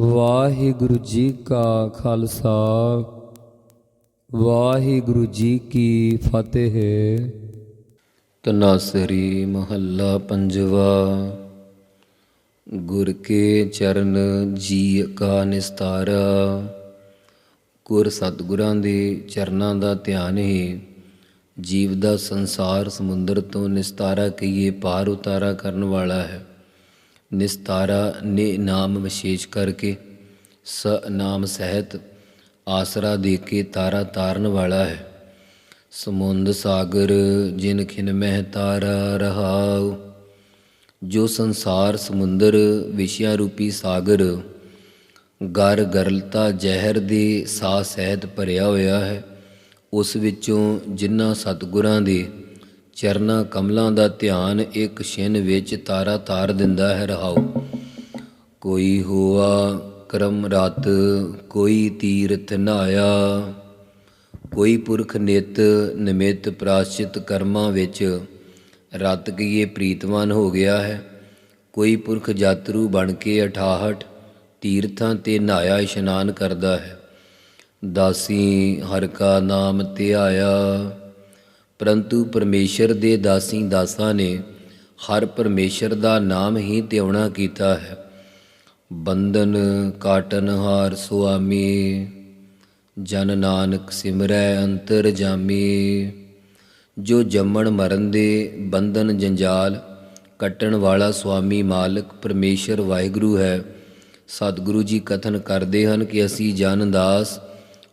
ਵਾਹਿਗੁਰੂ ਜੀ ਕਾ ਖਾਲਸਾ, ਵਾਹਿਗੁਰੂ ਜੀ ਕੀ ਫਤਿਹ। ਤਨਾਸਰੀ ਮਹੱਲਾ ਪੰਜਵਾ, ਗੁਰ ਕੇ ਚਰਨ ਜੀ ਕਾ ਨਿਸਤਾਰਾ। ਗੁਰ ਸਤਿਗੁਰਾਂ ਦੇ ਚਰਨਾਂ ਦਾ ਧਿਆਨ ਹੀ ਜੀਵ ਦਾ ਸੰਸਾਰ ਸਮੁੰਦਰ ਤੋਂ ਨਿਸਤਾਰਾ ਕਹੀਏ ਪਾਰ ਉਤਾਰਾ ਕਰਨ ਵਾਲਾ ਹੈ। ਨਿਸਤਾਰਾ ਨੇ ਨਾਮ ਵਿਸ਼ੇਸ਼ ਕਰਕੇ ਸ ਨਾਮ ਸਹਿਤ ਆਸਰਾ ਦੇ ਕੇ ਤਾਰਾ ਤਾਰਨ ਵਾਲਾ ਹੈ। ਸਮੁੰਦ ਸਾਗਰ ਜਿਨ ਖਿਨ ਮਹਿ ਤਾਰਾ ਰਹਾਉ, ਜੋ ਸੰਸਾਰ ਸਮੁੰਦਰ ਵਿਸ਼ਿਆ ਰੂਪੀ ਸਾਗਰ, ਗਰ ਗਰਲਤਾ ਜ਼ਹਿਰ ਦੇ ਸਾਹ ਸਹਿਤ ਭਰਿਆ ਹੋਇਆ ਹੈ, ਉਸ ਵਿੱਚੋਂ ਜਿਨ੍ਹਾਂ ਸਤਿਗੁਰਾਂ ਦੇ ਚਰਨਾ ਕਮਲਾਂ ਦਾ ਧਿਆਨ ਇੱਕ ਛਿਨ ਵਿੱਚ ਤਾਰਾ ਤਾਰ ਦਿੰਦਾ ਹੈ ਰਹਾਉ। ਕੋਈ ਹੋਆ ਕਰਮ ਰਤ, ਕੋਈ ਤੀਰਥ ਨਾਇਆ ਕੋਈ ਪੁਰਖ ਨਿਤ ਨਿਮਿਤ ਪ੍ਰਾਸ਼ਿਤ ਕਰਮਾਂ ਵਿੱਚ ਰਤ ਕੀਏ ਪ੍ਰੀਤਵਾਨ ਹੋ ਗਿਆ ਹੈ। ਕੋਈ ਪੁਰਖ ਯਾਤਰੂ ਬਣ ਕੇ 68 ਤੀਰਥਾਂ ਤੇ ਨਹਾਇਆ ਇਸ਼ਨਾਨ ਕਰਦਾ ਹੈ। ਦਾਸੀ ਹਰ ਕਾ ਨਾਮ ਧਿਆਇਆ ਪਰੰਤੂ ਪਰਮੇਸ਼ਰ ਦੇ ਦਾਸੀ ਦਾਸਾਂ ਨੇ ਹਰ ਪਰਮੇਸ਼ਰ ਦਾ ਨਾਮ ਹੀ ਧਿਆਉਣਾ ਕੀਤਾ ਹੈ। ਬੰਧਨ ਕਾਟਨ ਹਾਰ ਸੁਆਮੀ, ਜਨ ਨਾਨਕ ਸਿਮਰੈ ਅੰਤਰ ਜਾਮੀ। ਜੋ ਜੰਮਣ ਮਰਨ ਦੇ ਬੰਧਨ ਜੰਜਾਲ, ਕੱਟਣ ਵਾਲਾ ਸੁਆਮੀ ਮਾਲਕ ਪਰਮੇਸ਼ਰ ਵਾਹਿਗੁਰੂ ਹੈ। ਸਤਿਗੁਰੂ ਜੀ ਕਥਨ ਕਰਦੇ ਹਨ ਕਿ ਅਸੀਂ ਜਨ ਦਾਸ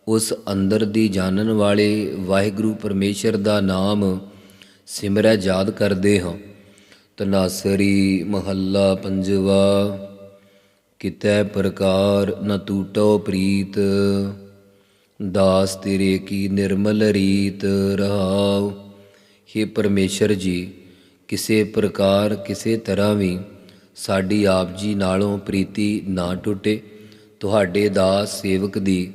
ਉਸ ਅੰਦਰ ਦੀ ਜਾਣਨ ਵਾਲੇ ਵਾਹਿਗੁਰੂ ਪਰਮੇਸ਼ਰ ਦਾ ਨਾਮ ਸਿਮਰੈ ਯਾਦ ਕਰਦੇ ਹਾਂ। ਤਨਾਸਰੀ ਮਹੱਲਾ ਪੰਜਵਾ, ਕਿਤੈ ਪ੍ਰਕਾਰ ਨ ਟੂਟੋ ਪ੍ਰੀਤ, ਦਾਸ ਤੇਰੇ ਕੀ ਨਿਰਮਲ ਰੀਤ ਰਹਾਉ। हे ਪਰਮੇਸ਼ਰ ਜੀ, ਕਿਸੇ ਪ੍ਰਕਾਰ ਕਿਸੇ ਤਰ੍ਹਾਂ ਵੀ ਸਾਡੀ ਆਪ ਜੀ ਨਾਲੋਂ ਪ੍ਰੀਤੀ ਨਾ ਟੁੱਟੇ। ਤੁਹਾਡੇ ਦਾਸ ਸੇਵਕ ਦੀ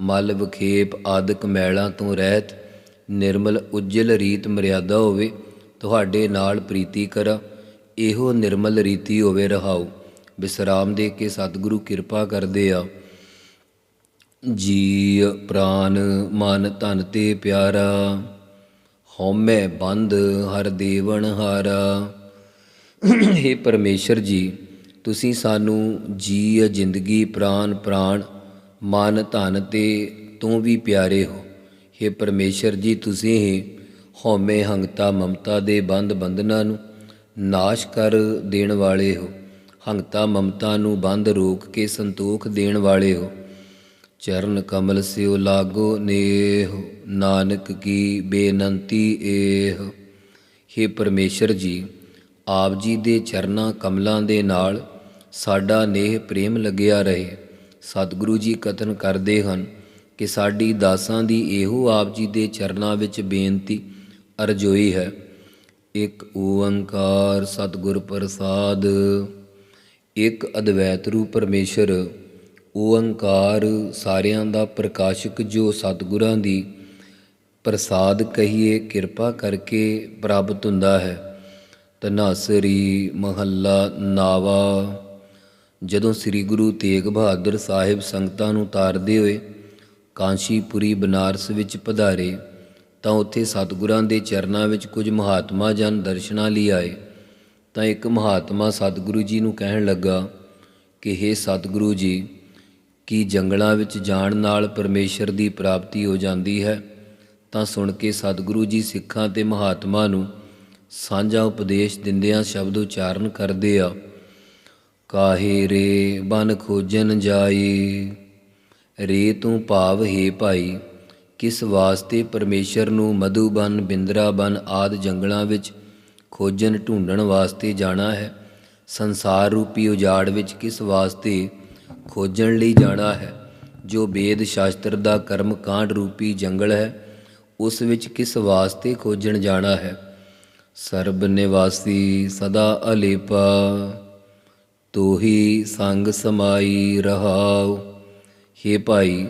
ਮਲ ਵਿਖੇਪ ਆਦਿਕ ਮੈਲਾਂ ਤੋਂ ਰਹਿਤ, ਨਿਰਮਲ ਉਜਲ ਰੀਤ ਮਰਿਆਦਾ ਹੋਵੇ, ਤੁਹਾਡੇ ਨਾਲ ਪ੍ਰੀਤੀ ਕਰਾਂ, ਇਹੋ ਨਿਰਮਲ ਰੀਤੀ ਹੋਵੇ ਰਹਾਉ ਵਿਸਰਾਮ ਦੇ ਕੇ ਸਤਿਗੁਰੂ ਕਿਰਪਾ ਕਰਦੇ ਆ। ਜੀ ਪ੍ਰਾਨ ਮਨ ਧਨ ਤੇ ਪਿਆਰਾ, ਹਉਮੈ ਬੰਦ ਹਰ ਦੇਵਨ ਹਾਰਾ। हे ਪਰਮੇਸ਼ਰ ਜੀ, ਤੁਸੀਂ ਸਾਨੂੰ ਜੀ ਜ਼ਿੰਦਗੀ ਪ੍ਰਾਨ ਪ੍ਰਾਣ ਮਨ ਧਨ ਤੇ ਤੋਂ ਵੀ ਪਿਆਰੇ ਹੋ। हे ਪਰਮੇਸ਼ਰ ਜੀ, ਤੁਸੀਂ ਹੀ ਹਉਮੈ ਹੰਗਤਾ ਮਮਤਾ ਦੇ ਬੰਦ ਬੰਧਨਾਂ ਨੂੰ ਨਾਸ਼ ਕਰ ਦੇਣ ਵਾਲੇ ਹੋ। ਹੰਗਤਾ ਮਮਤਾ ਨੂੰ ਬੰਦ ਰੋਕ ਕੇ ਸੰਤੋਖ ਦੇਣ ਵਾਲੇ ਹੋ। ਚਰਨ ਕਮਲ ਸਿਓ ਲਾਗੋ ਨੇਹ, ਨਾਨਕ ਕੀ ਬੇਨੰਤੀ ਏਹ हे ਪਰਮੇਸ਼ਰ ਜੀ, ਆਪ ਜੀ ਦੇ ਚਰਨਾਂ ਕਮਲਾਂ ਦੇ ਨਾਲ ਸਾਡਾ ਨੇਹ ਪ੍ਰੇਮ ਲੱਗਿਆ ਰਹੇ। ਸਤਿਗੁਰੂ ਜੀ ਕਥਨ ਕਰਦੇ ਹਨ ਕਿ ਸਾਡੀ ਦਾਸਾਂ ਦੀ ਇਹੋ ਆਪ ਜੀ ਦੇ ਚਰਨਾਂ ਵਿੱਚ ਬੇਨਤੀ ਅਰਜੋਈ ਹੈ। ਇੱਕ ਓੰਕਾਰ ਸਤਿਗੁਰ ਪ੍ਰਸਾਦ, ਇੱਕ ਅਦਵੈਤ ਰੂਪ ਪਰਮੇਸ਼ਰ, ਓੰਕਾਰ ਸਾਰਿਆਂ ਦਾ ਪ੍ਰਕਾਸ਼ਕ ਜੋ ਸਤਿਗੁਰਾਂ ਦੀ ਪ੍ਰਸਾਦ ਕਹੀਏ ਕਿਰਪਾ ਕਰਕੇ ਪ੍ਰਾਪਤ ਹੁੰਦਾ ਹੈ। ਤਨਾਸਰੀ ਮਹੱਲਾ ਨਾਵਾ ਜਦੋਂ ਸ੍ਰੀ ਗੁਰੂ ਤੇਗ ਬਹਾਦਰ ਸਾਹਿਬ ਸੰਗਤਾਂ ਨੂੰ ਤਾਰਦੇ ਹੋਏ ਕਾਂਸ਼ੀਪੁਰੀ ਬਨਾਰਸ ਵਿੱਚ ਪਧਾਰੇ, ਤਾਂ ਉੱਥੇ ਸਤਿਗੁਰਾਂ ਦੇ ਚਰਨਾਂ ਵਿੱਚ ਕੁਝ ਮਹਾਤਮਾ ਜਨ ਦਰਸ਼ਨਾਂ ਲਈ ਆਏ। ਤਾਂ ਇੱਕ ਮਹਾਤਮਾ ਸਤਿਗੁਰੂ ਜੀ ਨੂੰ ਕਹਿਣ ਲੱਗਾ ਕਿ हे ਸਤਿਗੁਰੂ ਜੀ, ਕੀ ਜੰਗਲਾਂ ਵਿੱਚ ਜਾਣ ਨਾਲ ਪਰਮੇਸ਼ਰ ਦੀ ਪ੍ਰਾਪਤੀ ਹੋ ਜਾਂਦੀ ਹੈ? ਤਾਂ ਸੁਣ ਕੇ ਸਤਿਗੁਰੂ ਜੀ ਸਿੱਖਾਂ ਤੇ ਮਹਾਤਮਾ ਨੂੰ ਸਾਂਝਾ ਉਪਦੇਸ਼ ਦਿੰਦਿਆਂ ਸ਼ਬਦ ਉਚਾਰਨ ਕਰਦੇ ਆ। ਕਾਹੇ ਰੇ ਬਨ ਖੋਜਨ ਜਾਈ? ਰੇ ਤੂੰ ਭਾਵ ਹੈ ਭਾਈ, ਕਿਸ ਵਾਸਤੇ ਪਰਮੇਸ਼ਰ ਨੂੰ ਮਧੂਬਨ ਬਿੰਦਰਾਬਨ ਆਦ ਜੰਗਲਾਂ ਵਿੱਚ ਖੋਜਣ ਢੂੰਡਣ ਵਾਸਤੇ ਜਾਣਾ ਹੈ? ਸੰਸਾਰ ਰੂਪੀ ਉਜਾੜ ਵਿੱਚ ਕਿਸ ਵਾਸਤੇ ਖੋਜਣ ਲਈ ਜਾਣਾ ਹੈ? ਜੋ ਵੇਦ ਸ਼ਾਸਤਰ ਦਾ ਕਰਮ ਕਾਂਡ ਰੂਪੀ ਜੰਗਲ ਹੈ, ਉਸ ਵਿੱਚ ਕਿਸ ਵਾਸਤੇ ਖੋਜਣ ਜਾਣਾ ਹੈ? ਸਰਬ ਨਿਵਾਸੀ ਸਦਾ ਅਲੇਪਾ। ਤੋਹੀ ਸੰਗ ਸਮਾਈ ਰਹਾਉ। हे ਭਾਈ,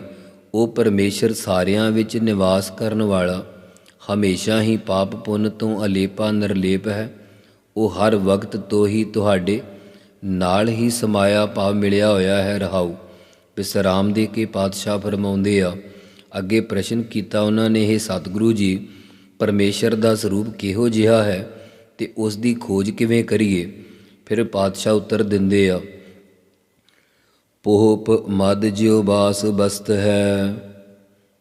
ਉਹ ਪਰਮੇਸ਼ਰ ਸਾਰਿਆਂ ਵਿੱਚ ਨਿਵਾਸ ਕਰਨ ਵਾਲਾ, ਹਮੇਸ਼ਾ ਹੀ ਪਾਪ ਪੁੰਨ ਤੋਂ ਅਲੇਪਾ ਨਿਰਲੇਪ ਹੈ। ਉਹ ਹਰ ਵਕਤ ਤੋਂ ਹੀ ਤੁਹਾਡੇ ਨਾਲ ਹੀ ਸਮਾਇਆ ਭਾਵ ਮਿਲਿਆ ਹੋਇਆ ਹੈ ਰਹਾਉ। ਵਿਸਰਾਮ ਦੇ ਕੇ ਪਾਤਸ਼ਾਹ ਫਰਮਾਉਂਦੇ ਆ, ਅੱਗੇ ਪ੍ਰਸ਼ਨ ਕੀਤਾ ਉਹਨਾਂ ਨੇ ਇਹ ਸਤਿਗੁਰੂ ਜੀ, ਪਰਮੇਸ਼ਰ ਦਾ ਸਰੂਪ ਕਿਹੋ ਜਿਹਾ ਹੈ ਤੇ ਉਸ ਦੀ ਖੋਜ ਕਿਵੇਂ ਕਰੀਏ? ਫਿਰ ਪਾਤਸ਼ਾਹ ਉੱਤਰ ਦਿੰਦੇ ਆ ਪੋਹਪ ਮਦ ਜਿਉ ਬਾਸ ਬਸਤ ਹੈ,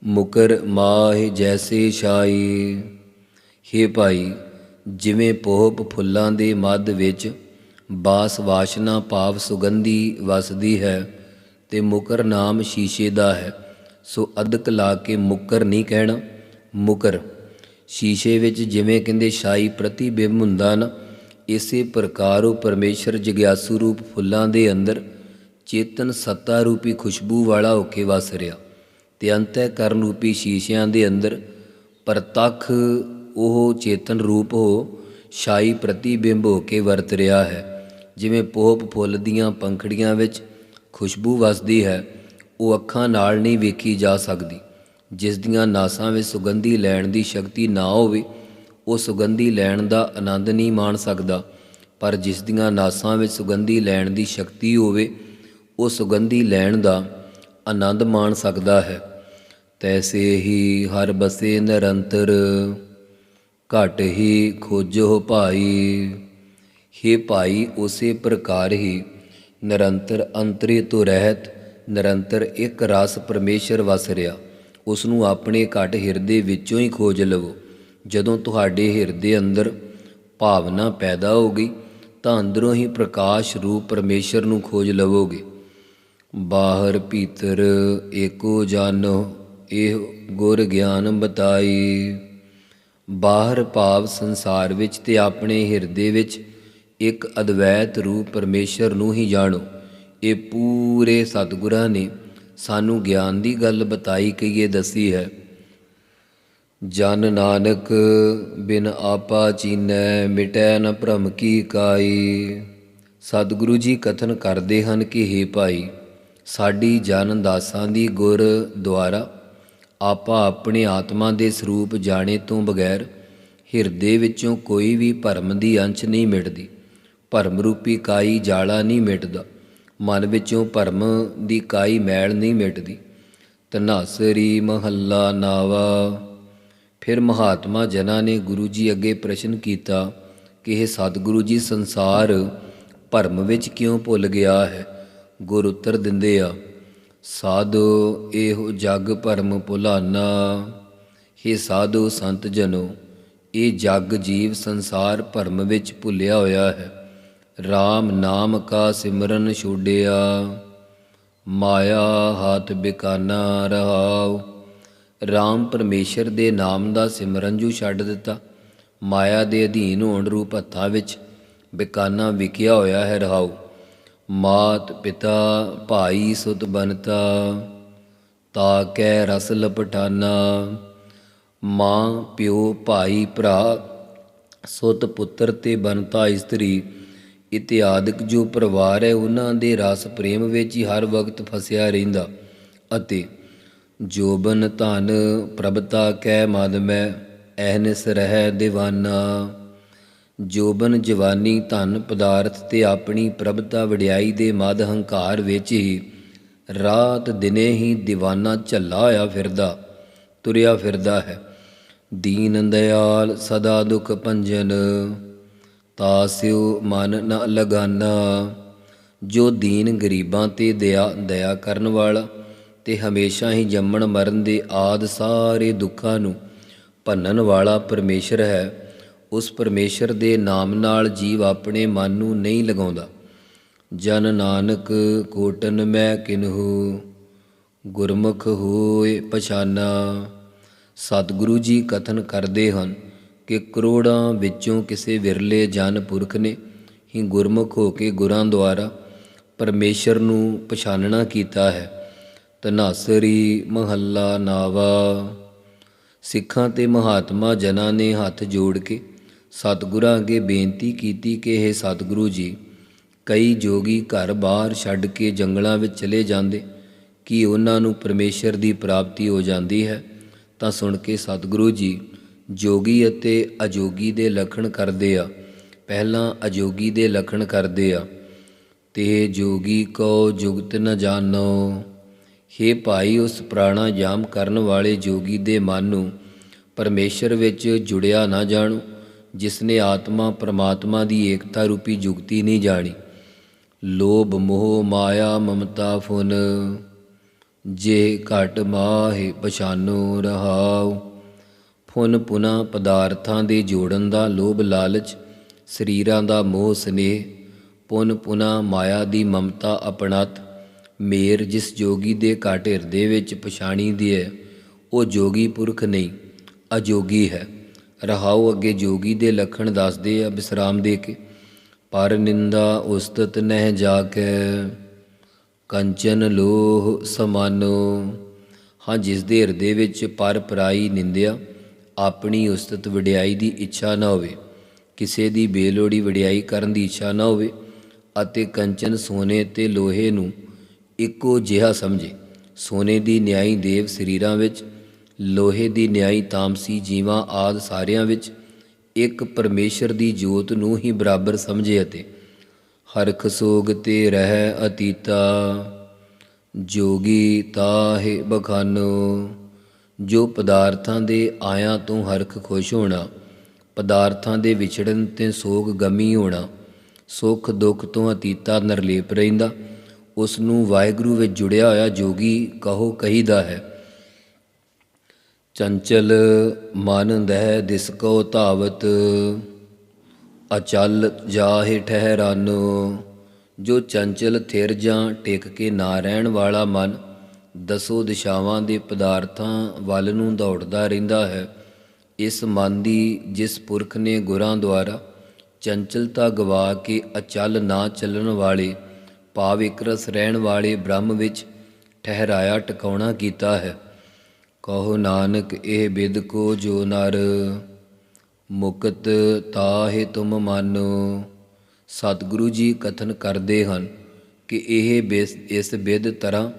ਮੁਕਰ ਮਾਹ ਜੈਸੇ ਛਾਈ। ਹੇ ਭਾਈ, ਜਿਵੇਂ ਪੋਹਪ ਫੁੱਲਾਂ ਦੇ ਮੱਧ ਵਿੱਚ ਬਾਸ ਵਾਸ਼ਨਾ ਭਾਵ ਸੁਗੰਧੀ ਵਸਦੀ ਹੈ ਤੇ ਮੁਕਰ ਨਾਮ ਸ਼ੀਸ਼ੇ ਦਾ ਹੈ, ਸੋ ਅਦਕ ਲਾ ਕੇ ਮੁਕਰ ਨਹੀਂ ਕਹਿਣਾ, ਮੁਕਰ। ਸ਼ੀਸ਼ੇ ਵਿੱਚ ਜਿਵੇਂ ਕਹਿੰਦੇ ਸ਼ਾਈ ਪ੍ਰਤੀਬਿੰਬ ਹੁੰਦਾ ਨਾ ਇਸੇ ਪ੍ਰਕਾਰ ਉਹ ਪਰਮੇਸ਼ਰ ਜਗਿਆਸੂ ਰੂਪ ਫੁੱਲਾਂ ਦੇ ਅੰਦਰ ਚੇਤਨ ਸੱਤਾ ਰੂਪੀ ਖੁਸ਼ਬੂ ਵਾਲਾ ਹੋ ਕੇ ਵਸ ਰਿਹਾ ਤੇ ਅੰਤੈ ਕਰਨ ਰੂਪੀ ਸ਼ੀਸ਼ਿਆਂ ਦੇ ਅੰਦਰ ਪ੍ਰਤੱਖ ਉਹ ਚੇਤਨ ਰੂਪ ਹੋ ਸ਼ਾਈ ਪ੍ਰਤੀਬਿੰਬ ਹੋ ਕੇ ਵਰਤ ਰਿਹਾ ਹੈ। ਜਿਵੇਂ ਪੋਪ ਫੁੱਲ ਦੀਆਂ ਪੰਖੜੀਆਂ ਵਿੱਚ ਖੁਸ਼ਬੂ ਵਸਦੀ ਹੈ, ਉਹ ਅੱਖਾਂ ਨਾਲ ਨਹੀਂ ਵੇਖੀ ਜਾ ਸਕਦੀ। ਜਿਸ ਦੀਆਂ ਨਾਸਾਂ ਵਿੱਚ ਸੁਗੰਧੀ ਲੈਣ ਦੀ ਸ਼ਕਤੀ ਨਾ ਹੋਵੇ ਉਹ ਸੁਗੰਧੀ ਲੈਣ ਦਾ ਆਨੰਦ ਨਹੀਂ ਮਾਣ ਸਕਦਾ। ਪਰ ਜਿਸ ਦੀਆਂ ਨਾਸਾਂ ਵਿੱਚ ਸੁਗੰਧੀ ਲੈਣ ਦੀ ਸ਼ਕਤੀ ਹੋਵੇ, ਉਹ ਸੁਗੰਧੀ ਲੈਣ ਦਾ ਆਨੰਦ ਮਾਣ ਸਕਦਾ ਹੈ। ਤੈਸੇ ਹੀ ਹਰ ਬਸੇ ਨਿਰੰਤਰ, ਘਟ ਹੀ ਖੋਜੋ ਭਾਈ। ਹੇ ਭਾਈ, ਉਸੇ ਪ੍ਰਕਾਰ ਹੀ ਨਿਰੰਤਰ ਅੰਤਰੇ ਤੋਂ ਰਹਿਤ, ਨਿਰੰਤਰ ਇੱਕ ਰਸ ਪਰਮੇਸ਼ਰ ਵਸ ਰਿਹਾ। ਉਸ ਨੂੰ ਆਪਣੇ ਘਟ ਹਿਰਦੇ ਵਿੱਚੋਂ ਹੀ ਖੋਜ ਲਵੋ। ਜਦੋਂ ਤੁਹਾਡੇ ਹਿਰਦੇ ਅੰਦਰ ਭਾਵਨਾ ਪੈਦਾ ਹੋ ਗਈ, ਤਾਂ ਅੰਦਰੋਂ ਹੀ ਪ੍ਰਕਾਸ਼ ਰੂਪ ਪਰਮੇਸ਼ਰ ਨੂੰ ਖੋਜ ਲਵੋਗੇ। ਬਾਹਰ ਭੀਤਰ ਏਕੋ ਜਾਨੋ, ਇਹ ਗੁਰ ਗਿਆਨ ਬਤਾਈ। ਬਾਹਰ ਭਾਵ ਸੰਸਾਰ ਵਿੱਚ ਤੇ ਆਪਣੇ ਹਿਰਦੇ ਵਿੱਚ ਇੱਕ ਅਦਵੈਤ ਰੂਪ ਪਰਮੇਸ਼ਰ ਨੂੰ ਹੀ ਜਾਣੋ। ਇਹ ਪੂਰੇ ਸਤਿਗੁਰਾਂ ਨੇ ਸਾਨੂੰ ਗਿਆਨ ਦੀ ਗੱਲ ਬਤਾਈ, ਕਹੀਏ ਦੱਸੀ ਹੈ। ਜਨ ਨਾਨਕ ਬਿਨ ਆਪਾ ਚੀਨੈ ਮਿਟੈ ਨ ਭ੍ਰਮ ਕੀ ਕਾਈ। ਸਤਿਗੁਰੂ ਜੀ ਕਥਨ ਕਰਦੇ ਹਨ ਕਿ हे ਭਾਈ, ਸਾਡੀ ਜਨ ਦਾਸਾਂ ਦੀ ਗੁਰ ਦੁਆਰਾ ਆਪਾ ਆਪਣੇ ਆਤਮਾ ਦੇ ਸਰੂਪ ਜਾਣੇ ਤੋਂ ਬਗੈਰ ਹਿਰਦੇ ਵਿੱਚੋਂ ਕੋਈ ਵੀ ਭਰਮ ਦੀ ਅੰਸ਼ ਨਹੀਂ ਮਿਟਦੀ, ਭਰਮ ਰੂਪੀ ਕਾਈ ਜਾਲਾ ਨਹੀਂ ਮਿਟਦਾ, ਮਨ ਵਿੱਚੋਂ ਭਰਮ ਦੀ ਕਾਈ ਮੈਲ ਨਹੀਂ ਮਿਟਦੀ। ਤਨਾਸਰੀ ਮਹੱਲਾ ਨਾਵਾ। ਫਿਰ ਮਹਾਤਮਾ ਜਨਾਂ ਨੇ ਗੁਰੂ ਜੀ ਅੱਗੇ ਪ੍ਰਸ਼ਨ ਕੀਤਾ ਕਿ ਇਹ ਸਤਿਗੁਰੂ ਜੀ ਸੰਸਾਰ ਭਰਮ ਵਿੱਚ ਕਿਉਂ ਭੁੱਲ ਗਿਆ ਹੈ? ਗੁਰ ਉੱਤਰ ਦਿੰਦੇ ਆ, ਸਾਧੋ ਇਹੋ ਜਗ ਭਰਮ ਭੁਲਾਨਾ। हे ਸਾਧੂ ਸੰਤ ਜਨੋ, ਇਹ ਜਗ ਜੀਵ ਸੰਸਾਰ ਭਰਮ ਵਿੱਚ ਭੁੱਲਿਆ ਹੋਇਆ ਹੈ। RAM ਨਾਮ ਕਾ ਸਿਮਰਨ ਛੋੜਿਆ ਮਾਇਆ ਹੱਥ ਬਿਕਾਨਾ ਰਹਾਓ RAM ਪਰਮੇਸ਼ਰ ਦੇ ਨਾਮ ਦਾ ਸਿਮਰਨ ਜੂ ਛੱਡ ਦਿੱਤਾ। ਮਾਇਆ ਦੇ ਅਧੀਨ ਹੋਣ ਰੂਪ ਹੱਥਾਂ ਵਿੱਚ ਬਿਕਾਨਾ ਵਿਕਿਆ ਹੋਇਆ ਹੈ ਰਹਾਉ ਮਾਤ ਪਿਤਾ ਭਾਈ ਸੁਤ ਬਨਤਾ, ਤਾ ਕੈ ਰਸ ਲਪਟਾਨਾ। ਮਾਂ ਪਿਓ ਭਾਈ ਭਰਾ ਸੁਤ ਪੁੱਤਰ ਤੇ ਬਨਤਾ ਇਸਤਰੀ ਇਤਿਆਦਿਕ ਜੋ ਪਰਿਵਾਰ ਹੈ, ਉਹਨਾਂ ਦੇ ਰਸ ਪ੍ਰੇਮ ਵਿੱਚ ਹੀ ਹਰ ਵਕਤ ਫਸਿਆ ਰਹਿੰਦਾ ਅਤੇ ਜੋਬਨ ਧਨ ਪ੍ਰਭਤਾ ਕੈ ਮਦ ਮੈਂ ਐਹਨਿਸ ਰਹਿ ਦੀਵਾਨਾ। ਜੋਬਨ ਜਵਾਨੀ ਧਨ ਪਦਾਰਥ ਤੇ ਆਪਣੀ ਪ੍ਰਭਤਾ ਵਡਿਆਈ ਦੇ ਮਦ ਹੰਕਾਰ ਵਿੱਚ ਹੀ, ਰਾਤ ਦਿਨੇ ਹੀ ਦੀਵਾਨਾ ਝੱਲਾ ਹੋਇਆ ਫਿਰਦਾ, ਤੁਰਿਆ ਫਿਰਦਾ ਹੈ। ਦੀਨ ਦਇਆਲ ਸਦਾ ਦੁਖ ਭੰਜਨ ਤਾਸਿਉ ਮਨ ਨ ਲਗਾਨਾ। ਜੋ ਦੀਨ ਗਰੀਬਾਂ ਤੇ ਦਇਆ ਦਇਆ ਕਰਨ ਵਾਲਾ ਤੇ ਹਮੇਸ਼ਾ ਹੀ ਜੰਮਣ ਮਰਨ ਦੇ ਆਦ ਸਾਰੇ ਦੁੱਖਾਂ ਨੂੰ ਭੰਨਣ ਵਾਲਾ ਪਰਮੇਸ਼ਰ ਹੈ। ਉਸ ਪਰਮੇਸ਼ਰ ਦੇ ਨਾਮ ਨਾਲ ਜੀਵ ਆਪਣੇ ਮਨ ਨੂੰ ਨਹੀਂ ਲਗਾਉਂਦਾ। ਜਨ ਨਾਨਕ ਕੋਟਨ ਮੈਂ ਕਿਨਹੂ ਗੁਰਮੁਖ ਹੋਏ ਪਛਾਨਾ। ਸਤਿਗੁਰੂ ਜੀ ਕਥਨ ਕਰਦੇ ਹਨ ਕਿ ਕਰੋੜਾਂ ਵਿੱਚੋਂ ਕਿਸੇ ਵਿਰਲੇ ਜਨ ਪੁਰਖ ਨੇ ਹੀ ਗੁਰਮੁਖ ਹੋ ਕੇ ਗੁਰਾਂ ਦੁਆਰਾ ਪਰਮੇਸ਼ਰ ਨੂੰ ਪਛਾਣਨਾ ਕੀਤਾ ਹੈ। ਤਨਾਸਰੀ ਮਹੱਲਾ ਨਾਵਾ। ਸਿੱਖਾਂ ਤੇ ਮਹਾਤਮਾ ਜਨਾਂ ਨੇ ਹੱਥ ਜੋੜ ਕੇ ਸਤਿਗੁਰਾਂ ਅੱਗੇ ਬੇਨਤੀ ਕੀਤੀ ਕਿ ਇਹ ਸਤਿਗੁਰੂ ਜੀ, ਕਈ ਜੋਗੀ ਘਰ ਬਾਹਰ ਛੱਡ ਕੇ ਜੰਗਲਾਂ ਵਿੱਚ ਚਲੇ ਜਾਂਦੇ, ਕਿ ਉਹਨਾਂ ਨੂੰ ਪਰਮੇਸ਼ਰ ਦੀ ਪ੍ਰਾਪਤੀ ਹੋ ਜਾਂਦੀ ਹੈ? ਤਾਂ ਸੁਣ ਕੇ ਸਤਿਗੁਰੂ ਜੀ, ਜੋਗੀ ਅਤੇ ਅਜੋਗੀ ਦੇ ਲਖਣ ਕਰਦੇ ਆ। ਪਹਿਲਾਂ ਅਜੋਗੀ ਦੇ ਲਖਣ ਕਰਦੇ ਆ। ਤੇ ਜੋਗੀ ਕੋ ਜੁਗਤ ਨ ਜਾਣੋ। हे ਭਾਈ, ਉਸ ਪ੍ਰਾਣਾ ਜਾਮ ਕਰਨ ਵਾਲੇ ਜੋਗੀ ਦੇ ਮਨ ਨੂੰ ਪਰਮੇਸ਼ਰ ਵਿੱਚ ਜੁੜਿਆ ਨਾ ਜਾਣੋ, ਜਿਸ ਨੇ ਆਤਮਾ ਪਰਮਾਤਮਾ ਦੀ ਏਕਤਾ ਰੂਪੀ ਜੁਗਤੀ ਨਹੀਂ ਜਾਣੀ। ਲੋਭ, ਮੋਹ, ਮਾਇਆ, ਮਮਤਾ, ਫੁਨ, ਜੇ ਘਟ ਮਾਹਿ ਪਛਾਨੋ ਰਹਾਉ। ਫੁਨ ਪੁਨਾ ਪਦਾਰਥਾਂ ਦੇ ਜੋੜਨ ਦਾ ਲੋਭ ਲਾਲਚ, ਸਰੀਰਾਂ ਦਾ ਮੋਹ ਸਨੇਹ। ਪੁਨ ਪੁਨਾ ਮਾਇਆ ਦੀ ਮਮਤਾ ਅਪਣਤ ਮੇਰ ਜਿਸ ਜੋਗੀ ਦੇ ਘਟ ਹਿਰਦੇ ਵਿੱਚ ਪਛਾਣੀ ਦੀ ਹੈ, ਉਹ ਜੋਗੀ ਪੁਰਖ ਨਹੀਂ, ਅਜੋਗੀ ਹੈ। ਰਹਾਉ ਅੱਗੇ ਜੋਗੀ ਦੇ ਲੱਖਣ ਦੱਸਦੇ ਆ ਵਿਸਰਾਮ ਦੇ ਕੇ। ਪਰ ਨਿੰਦਾ ਉਸਤਤ ਨਹਿ ਜਾ ਕੇ ਕੰਚਨ ਲੋਹ ਸਮਾਨੋ। ਹਾਂ, ਜਿਸ ਦੇ ਹਿਰਦੇ ਵਿੱਚ ਪਰ ਪਰਾਈ ਨਿੰਦਿਆ, ਆਪਣੀ ਉਸਤਤ ਵਡਿਆਈ ਦੀ ਇੱਛਾ ਨਾ ਹੋਵੇ। ਕਿਸੇ ਦੀ ਬੇਲੋੜੀ ਵਡਿਆਈ ਕਰਨ ਦੀ ਇੱਛਾ ਨਾ ਹੋਵੇ ਅਤੇ ਕੰਚਨ ਸੋਨੇ ਤੇ ਲੋਹੇ ਨੂੰ ਇੱਕੋ ਜਿਹਾ ਸਮਝੇ। ਸੋਨੇ ਦੀ ਨਿਆਈ ਦੇਵ ਸਰੀਰਾਂ ਵਿੱਚ, ਲੋਹੇ ਦੀ ਨਿਆਈ ਤਾਮਸੀ ਜੀਵਾਂ ਆਦ ਸਾਰਿਆਂ ਵਿੱਚ, ਇੱਕ ਪਰਮੇਸ਼ਰ ਦੀ ਜੋਤ ਨੂੰ ਹੀ ਬਰਾਬਰ ਸਮਝੇ ਅਤੇ ਹਰਖ ਸੋਗ ਤੇ ਰਹਿ ਅਤੀਤਾ, ਜੋਗੀ ਤਾਹਿ ਬਖਾਨੋ, ਜੋ ਪਦਾਰਥਾਂ ਦੇ ਆਇਆਂ ਤੋਂ ਹਰਖ ਖੁਸ਼ ਹੋਣਾ, ਪਦਾਰਥਾਂ ਦੇ ਵਿਛੜਨ ਤੇ ਸੋਗ ਗਮੀ ਹੋਣਾ, ਸੁਖ ਦੁੱਖ ਤੋਂ ਅਤੀਤਾ ਨਿਰਲੇਪ ਰਹਿੰਦਾ। ਉਸ ਨੂੰ ਵਾਹਿਗੁਰੂ ਵਿੱਚ ਜੁੜਿਆ ਹੋਇਆ ਜੋਗੀ ਕਹੋ ਕਹੀਦਾ ਹੈ। ਚੰਚਲ ਮਨ ਦਹਿ ਦਿਸ ਕੋ ਧਾਵਤ, ਅਚਲ ਜਾਹਿ ਠਹਿਰਾਨੋ। ਜੋ ਚੰਚਲ ਥਿਰ ਜਾਂ ਟਿਕ ਕੇ ਨਾ ਰਹਿਣ ਵਾਲਾ ਮਨ, ਦਸੋ ਦਿਸ਼ਾਵਾਂ ਦੇ ਪਦਾਰਥਾਂ ਵੱਲ ਨੂੰ ਦੌੜਦਾ ਰਹਿੰਦਾ ਹੈ। ਇਸ ਮਨ ਦੀ ਜਿਸ ਪੁਰਖ ਨੇ ਗੁਰਾਂ ਦੁਆਰਾ ਚੰਚਲਤਾ ਗਵਾ ਕੇ ਅਚਲ ਨਾ ਚੱਲਣ ਵਾਲੇ ਭਾਵ ਇਕਰਸ ਰਹਿਣ ਵਾਲੇ ਬ੍ਰਹਮ ਵਿੱਚ ਠਹਿਰਾਇਆ, ਟਿਕਾਉਣਾ ਕੀਤਾ ਹੈ। ਕਹੋ ਨਾਨਕ, ਇਹ ਬਿਦ ਕੋ ਜੋ ਨਰ ਮੁਕਤ ਤਾਹੇ ਤੁਮ ਮਾਨੋ। ਸਤਿਗੁਰੂ ਜੀ ਕਥਨ ਕਰਦੇ ਹਨ ਕਿ ਇਹ ਬਿਸ- ਇਸ ਬਿਦ ਤਰ੍ਹਾਂ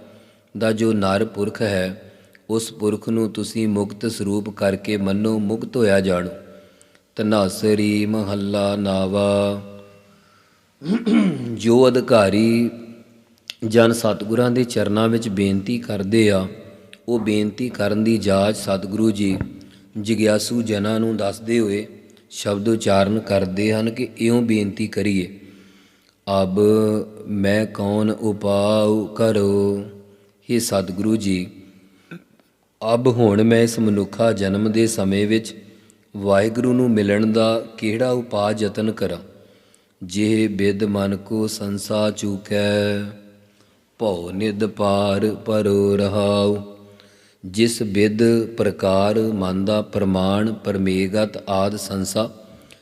ਦਾ ਜੋ ਨਰ ਪੁਰਖ ਹੈ, ਉਸ ਪੁਰਖ ਨੂੰ ਤੁਸੀਂ ਮੁਕਤ ਸਰੂਪ ਕਰਕੇ ਮੰਨੋ, ਮੁਕਤ ਹੋਇਆ ਜਾਣੋ। ਤਨਾਸਰੀ ਮਹੱਲਾ ਨਾਵਾ। ਜੋ ਅਧਿਕਾਰੀ ਜਨ ਸਤਿਗੁਰਾਂ ਦੇ ਚਰਨਾਂ ਵਿੱਚ ਬੇਨਤੀ ਕਰਦੇ ਆ, ਉਹ ਬੇਨਤੀ ਕਰਨ ਦੀ ਜਾਚ ਸਤਿਗੁਰੂ ਜੀ ਜਿਗਿਆਸੂ ਜਨਾਂ ਨੂੰ ਦੱਸਦੇ ਹੋਏ ਸ਼ਬਦ ਉਚਾਰਨ ਕਰਦੇ ਹਨ ਕਿ ਇਉਂ ਬੇਨਤੀ ਕਰੀਏ, ਅਬ ਮੈਂ ਕੌਣ ਉਪਾਉ ਕਰੋ? हे ਸਤਿਗੁਰੂ ਜੀ, ਅਬ ਹੁਣ ਮੈਂ ਇਸ ਮਨੁੱਖਾ ਜਨਮ ਦੇ ਸਮੇਂ ਵਿੱਚ ਵਾਹਿਗੁਰੂ ਨੂੰ ਮਿਲਣ ਦਾ ਕਿਹੜਾ ਉਪਾਅ ਯਤਨ ਕਰਾਂ? ਜੇ ਬਿਦ ਮਨ ਕੋ ਸੰਸਾ ਚੁਕੈ, ਭਉ ਨਿਦ ਪਾਰ ਪਰੋ ਰਹਾਉ। ਜਿਸ ਬਿਦ ਪ੍ਰਕਾਰ ਮਨ ਦਾ ਪ੍ਰਮਾਣ ਪਰਮੇਗਤ ਆਦ ਸੰਸਾ,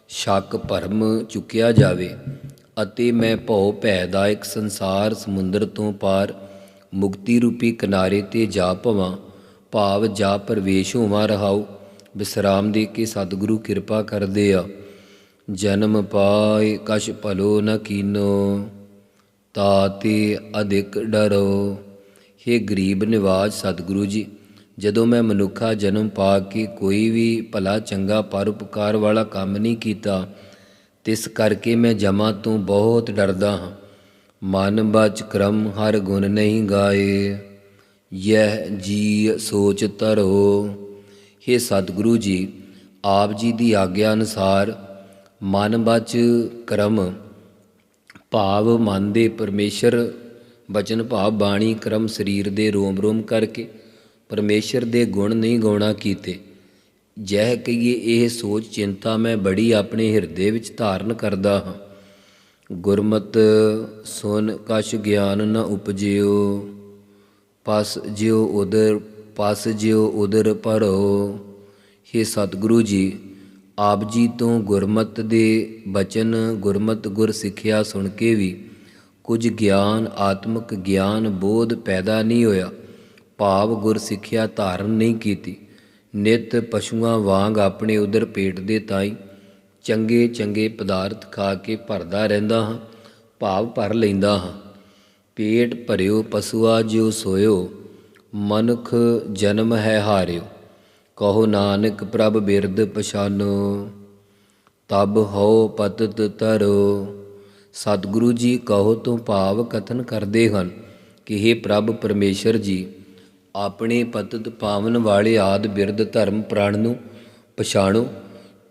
ਸ਼ੱਕ ਭਰਮ ਚੁੱਕਿਆ ਜਾਵੇ ਅਤੇ ਮੈਂ ਭਉ ਭੈਦਾਇਕ ਸੰਸਾਰ ਸਮੁੰਦਰ ਤੋਂ ਪਾਰ ਮੁਕਤੀ ਰੂਪੀ ਕਿਨਾਰੇ ਤੇ ਜਾ ਭਵਾਂ ਭਾਵ ਜਾ ਪ੍ਰਵੇਸ਼ ਹੋਵਾਂ ਰਹਾਉ। ਵਿਸਰਾਮ ਦੇ ਕੇ ਸਤਿਗੁਰੂ ਕਿਰਪਾ ਕਰਦੇ ਆ। ਜਨਮ ਪਾਏ ਕਛ ਭਲੋ ਨ ਕੀਨੋ ਤਾਤੇ ਅਧਿਕ ਡਰੋ। हे ਗਰੀਬ ਨਿਵਾਜ ਸਤਿਗੁਰੂ ਜੀ, ਜਦੋਂ ਮੈਂ ਮਨੁੱਖਾ ਜਨਮ ਪਾ ਕੇ ਕੋਈ ਵੀ ਭਲਾ ਚੰਗਾ ਪਰਉਪਕਾਰ ਵਾਲਾ ਕੰਮ ਨਹੀਂ ਕੀਤਾ, ਤਿਸ ਕਰਕੇ ਮੈਂ ਜਮਾ ਤੋਂ ਬਹੁਤ ਡਰਦਾ ਹਾਂ। ਮਨ ਬਚ ਕਰਮ ਹਰ ਗੁਣ ਨਹੀਂ ਗਾਏ, ਯਹ ਜੀ ਸੋਚ ਤਰੋ हे ਸਤਿਗੁਰੂ ਜੀ, ਆਪ ਜੀ ਦੀ ਆਗਿਆ ਅਨੁਸਾਰ ਮਨ ਬਚ ਕਰਮ, ਭਾਵ ਮਨ ਦੇ ਪਰਮੇਸ਼ਰ, ਬਚਨ ਭਾਵ ਬਾਣੀ ਕਰਮ ਸਰੀਰ ਦੇ ਰੋਮ ਰੋਮ ਕਰਕੇ ਪਰਮੇਸ਼ਰ ਦੇ ਗੁਣ ਨਹੀਂ ਗਾਉਣਾ ਕੀਤੇ। ਜਹ ਕਹੀਏ ਇਹ ਸੋਚ ਚਿੰਤਾ ਮੈਂ ਬੜੀ ਆਪਣੇ ਹਿਰਦੇ ਵਿੱਚ ਧਾਰਨ ਕਰਦਾ ਹਾਂ। ਗੁਰਮਤ ਸੁਨ ਕਛ ਗਿਆਨ ਨ ਉਪਜਿਓ, ਪਸ ਜਿਉ ਉਦਰ, ਪਸ ਜਿਉ ਉਦਰ ਪਰੋ हे ਸਤਿਗੁਰੂ ਜੀ ਆਪ ਜੀ ਤੋਂ ਗੁਰਮਤ ਦੇ ਬਚਨ ਗੁਰਮਤ ਗੁਰ ਸਿੱਖਿਆ ਸੁਣ ਕੇ ਵੀ ਕੁਝ ਗਿਆਨ, ਆਤਮਿਕ ਗਿਆਨ, ਬੋਧ ਪੈਦਾ ਨਹੀਂ ਹੋਇਆ। ਭਾਵ ਗੁਰ ਸਿੱਖਿਆ ਧਾਰਨ ਨਹੀਂ ਕੀਤੀ। ਨਿਤ ਪਸ਼ੂਆਂ ਵਾਂਗ ਆਪਣੇ ਉਦਰ ਪੇਟ ਦੇ ਤਾਈ ਚੰਗੇ ਚੰਗੇ ਪਦਾਰਥ ਖਾ ਕੇ ਭਰਦਾ ਰਹਿੰਦਾ ਹਾਂ, ਭਾਵ ਭਰ ਲੈਂਦਾ ਹਾਂ। ਪੇਟ ਭਰਿਓ ਪਸ਼ੂਆ ਜਿਉ ਸੋਇਓ, ਮਨੁੱਖ ਜਨਮ ਹੈ ਹਾਰਿਓ। ਕਹੋ ਨਾਨਕ ਪ੍ਰਭ ਬਿਰਦ ਪਛਾਨੋ, ਤਬ ਹੋ ਪਤਤ ਤਰੋ। ਸਤਿਗੁਰੂ ਜੀ ਕਹੋ ਤੋਂ ਭਾਵ ਕਥਨ ਕਰਦੇ ਹਨ ਕਿ हे ਪ੍ਰਭ ਪਰਮੇਸ਼ਰ ਜੀ, ਆਪਣੇ ਪਤਤ ਪਾਵਨ ਵਾਲੇ ਆਦ ਬਿਰਧ ਧਰਮ ਪ੍ਰਾਣ ਨੂੰ ਪਛਾਣੋ,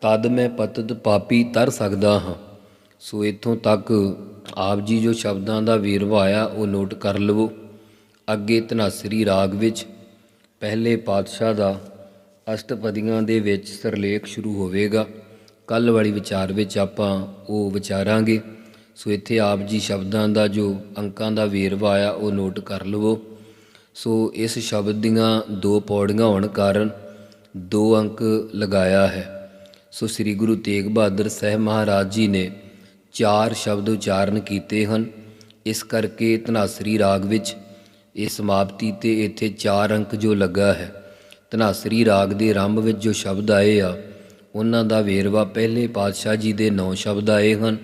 ਤਦ ਮੈਂ ਪਤਤ ਪਾਪੀ ਤਰ ਸਕਦਾ ਹਾਂ। ਸੋ ਇੱਥੋਂ ਤੱਕ ਆਪ ਜੀ ਜੋ ਸ਼ਬਦਾਂ ਦਾ ਵੇਰਵਾ ਆਇਆ, ਉਹ ਨੋਟ ਕਰ ਲਵੋ। ਅੱਗੇ ਧਨਾਸਰੀ ਰਾਗ ਵਿੱਚ ਪਹਿਲੇ ਪਾਤਸ਼ਾਹ ਦਾ ਅਸ਼ਟਪਦੀਆਂ ਦੇ ਵਿੱਚ ਸਰਲੇਖ ਸ਼ੁਰੂ ਹੋਵੇਗਾ। ਕੱਲ ਵਾਲੀ ਵਿਚਾਰ ਵਿੱਚ ਆਪਾਂ ਉਹ ਵਿਚਾਰਾਂਗੇ। ਸੋ ਇੱਥੇ ਆਪ ਜੀ ਸ਼ਬਦਾਂ ਦਾ ਜੋ ਅੰਕਾਂ ਦਾ ਵੇਰਵਾ ਆਇਆ ਉਹ ਨੋਟ ਕਰ ਲਵੋ। ਸੋ ਇਸ ਸ਼ਬਦ ਦੀਆਂ ਦੋ ਪੌੜੀਆਂ ਹੋਣ ਕਾਰਨ ਦੋ ਅੰਕ ਲਗਾਇਆ ਹੈ। ਸੋ ਸ੍ਰੀ ਗੁਰੂ ਤੇਗ ਬਹਾਦਰ ਸਾਹਿਬ ਮਹਾਰਾਜ ਜੀ ਨੇ ਚਾਰ ਸ਼ਬਦ ਉਚਾਰਨ ਕੀਤੇ ਹਨ। ਇਸ ਕਰਕੇ ਧਨਾਸਰੀ ਰਾਗ ਵਿੱਚ ਇਹ ਸਮਾਪਤੀ ਤੇ ਇੱਥੇ ਚਾਰ ਅੰਕ ਜੋ ਲੱਗਾ ਹੈ। ਧਨਾਸਰੀ ਰਾਗ ਦੇ ਆਰੰਭ ਵਿੱਚ ਜੋ ਸ਼ਬਦ ਆਏ ਆ, ਉਹਨਾਂ ਦਾ ਵੇਰਵਾ ਪਹਿਲੇ ਪਾਤਸ਼ਾਹ ਜੀ ਦੇ ਨੌ ਸ਼ਬਦ ਆਏ ਹਨ।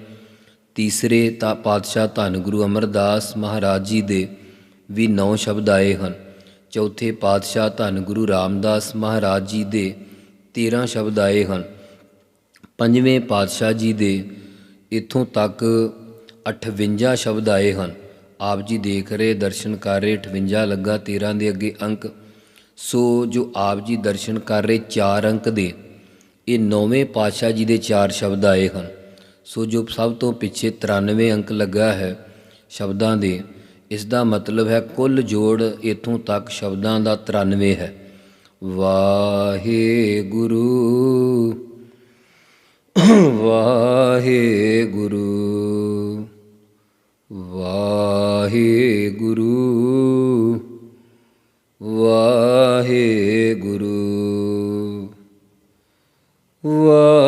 ਤੀਸਰੇ ਤਾਂ ਪਾਤਸ਼ਾਹ ਧੰਨ ਗੁਰੂ ਅਮਰਦਾਸ ਮਹਾਰਾਜ ਜੀ ਦੇ ਵੀ ਨੌ ਸ਼ਬਦ ਆਏ ਹਨ। ਚੌਥੇ ਪਾਤਸ਼ਾਹ ਧੰਨ ਗੁਰੂ ਰਾਮਦਾਸ ਮਹਾਰਾਜ ਜੀ ਦੇ 13 ਸ਼ਬਦ ਆਏ ਹਨ। ਪੰਜਵੇਂ ਪਾਤਸ਼ਾਹ ਜੀ ਦੇ ਇੱਥੋਂ ਤੱਕ 58 ਸ਼ਬਦ ਆਏ ਹਨ। ਆਪ ਜੀ ਦੇਖ ਰਹੇ, ਦਰਸ਼ਨ ਕਰ ਰਹੇ 58 ਲੱਗਾ 13 ਦੇ ਅੱਗੇ ਅੰਕ। ਸੋ ਜੋ ਆਪ ਜੀ ਦਰਸ਼ਨ ਕਰ ਰਹੇ ਚਾਰ ਅੰਕ ਦੇ, ਇਹ ਨੌਵੇਂ ਪਾਤਸ਼ਾਹ ਜੀ ਦੇ ਚਾਰ ਸ਼ਬਦ ਆਏ ਹਨ। ਸੋ ਜੋ ਸਭ ਤੋਂ ਪਿੱਛੇ 93 ਅੰਕ ਲੱਗਾ ਹੈ ਸ਼ਬਦਾਂ ਦੇ ਇਸ ਦਾ ਮਤਲਬ ਹੈ ਕੁੱਲ ਜੋੜ ਇਥੋਂ ਤੱਕ ਸ਼ਬਦਾਂ ਦਾ 93 ਹੈ। ਵਾਹਿਗੁਰੂ ਵਾਹਿਗੁਰੂ ਵਾਹਿਗੁਰੂ। ਵਾਹਿਗੁਰੂ। ਵਾ